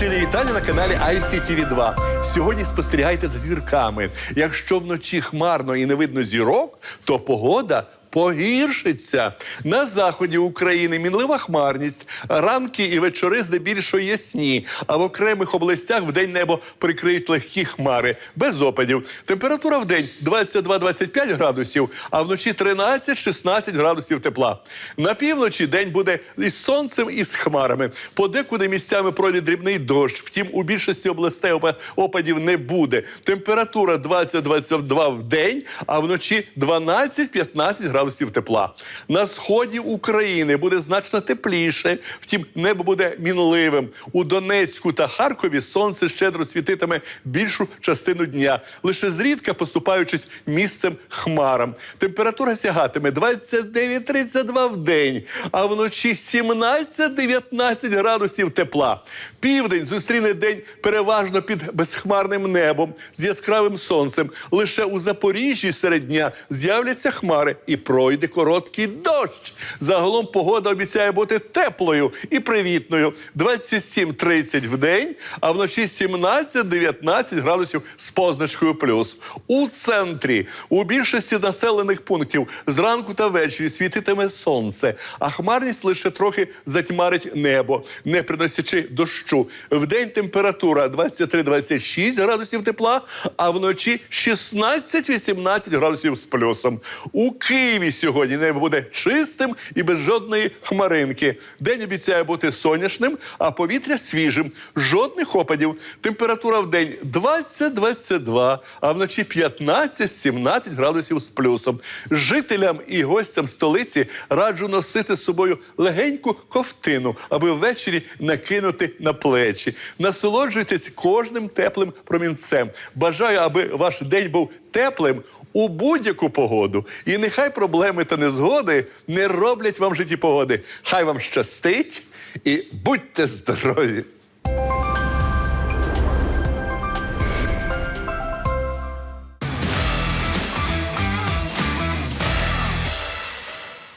Щирі вітання на каналі ICTV 2 Сьогодні спостерігайте за зірками. Якщо вночі хмарно і не видно зірок, то погода. Погіршиться на заході України мінлива хмарність. Ранки і вечори здебільшого ясні, а в окремих областях вдень небо прикриють легкі хмари без опадів. Температура в день 22-25 градусів, а вночі 13-16 градусів тепла. На півночі день буде із сонцем і з хмарами. Подекуди місцями пройде дрібний дощ. Втім, у більшості областей опадів не буде. Температура 20-22 в день, а вночі 12-15 градусів тепла. На сході України буде значно тепліше. Втім, небо буде мінливим. У Донецьку та Харкові сонце щедро світитиме більшу частину дня, лише зрідка поступаючись місцем хмарам. Температура сягатиме 29-32 в день, а вночі 17-19 градусів тепла. Південь зустріне день переважно під безхмарним небом з яскравим сонцем. Лише у Запоріжжі серед дня з'являться хмари і пройде короткий дощ. Загалом погода обіцяє бути теплою і привітною. 27-30 в день, а вночі 17-19 градусів з позначкою плюс. У центрі у більшості населених пунктів зранку та ввечері світитиме сонце, а хмарність лише трохи затьмарить небо, не приносячи дощу. Вдень температура 23-26 градусів тепла, а вночі 16-18 градусів з плюсом. У Києві сьогодні небо буде чистим і без жодної хмаринки. День обіцяє бути сонячним, а повітря свіжим. Жодних опадів. Температура в день 20-22, а вночі 15-17 градусів з плюсом. Жителям і гостям столиці раджу носити з собою легеньку ковтину, аби ввечері накинути на плечі. Насолоджуйтесь кожним теплим промінцем. Бажаю, аби ваш день був теплим у будь-яку погоду. І нехай проблеми та незгоди не роблять вам житті погоди. Хай вам щастить і будьте здорові!